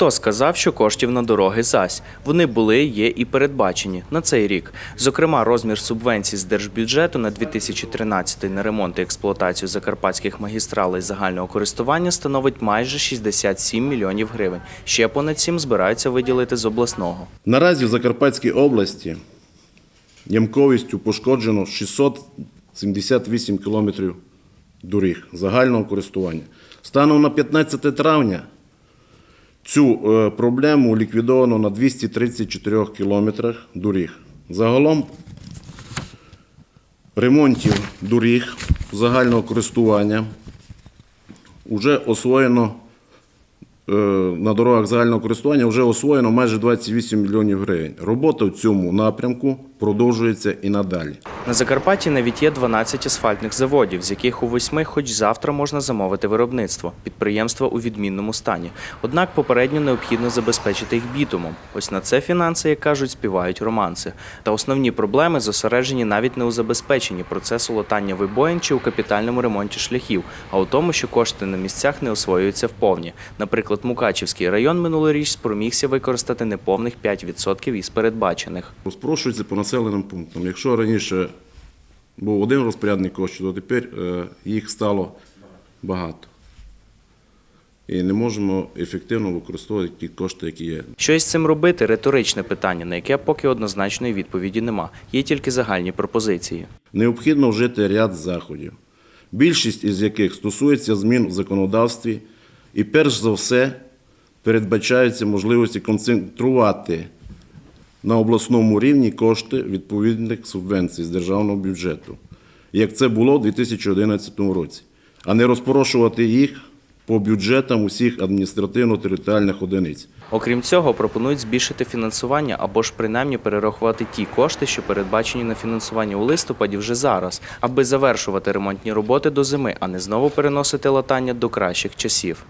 Хто сказав, що коштів на дороги зась? Вони були, є і передбачені на цей рік. Зокрема, розмір субвенцій з держбюджету на 2013 на ремонт і експлуатацію закарпатських магістралей загального користування становить майже 67 мільйонів гривень. Ще понад 7 збираються виділити з обласного. Наразі в Закарпатській області ямковістю пошкоджено 678 кілометрів доріг загального користування. Станом на 15 травня цю е, проблему ліквідовано на 234 кілометрах доріг. Загалом ремонтів доріг загального користування вже освоєно е, на дорогах загального користування вже освоєно майже 28 мільйонів гривень. Робота в цьому напрямку продовжується і надалі. На Закарпатті навіть є 12 асфальтних заводів, з яких у восьми хоч завтра можна замовити виробництво. Підприємства у відмінному стані. Однак попередньо необхідно забезпечити їх бітумом. Ось на це фінанси, як кажуть, співають романси. Та основні проблеми зосереджені навіть не у забезпеченні процесу латання вибоїн чи у капітальному ремонті шляхів, а у тому, що кошти на місцях не освоюються вповні. Наприклад, Мукачівський район минулоріч спромігся використати неповних 5% із передбачених. Розпрошується по населеним пунктам. Якщо раніше був один розпорядник коштів, то тепер е, їх стало багато. І не можемо ефективно використовувати ті кошти, які є. Що із цим робити? Риторичне питання, на яке поки однозначної відповіді нема. Є тільки загальні пропозиції. Необхідно вжити ряд заходів, більшість із яких стосується змін в законодавстві, і перш за все передбачаються можливості концентрувати на обласному рівні кошти відповідних субвенцій з державного бюджету, як це було в 2011 році, а не розпорошувати їх по бюджетам усіх адміністративно-територіальних одиниць. Окрім цього, пропонують збільшити фінансування або ж принаймні перерахувати ті кошти, що передбачені на фінансування у листопаді вже зараз, аби завершувати ремонтні роботи до зими, а не знову переносити латання до кращих часів.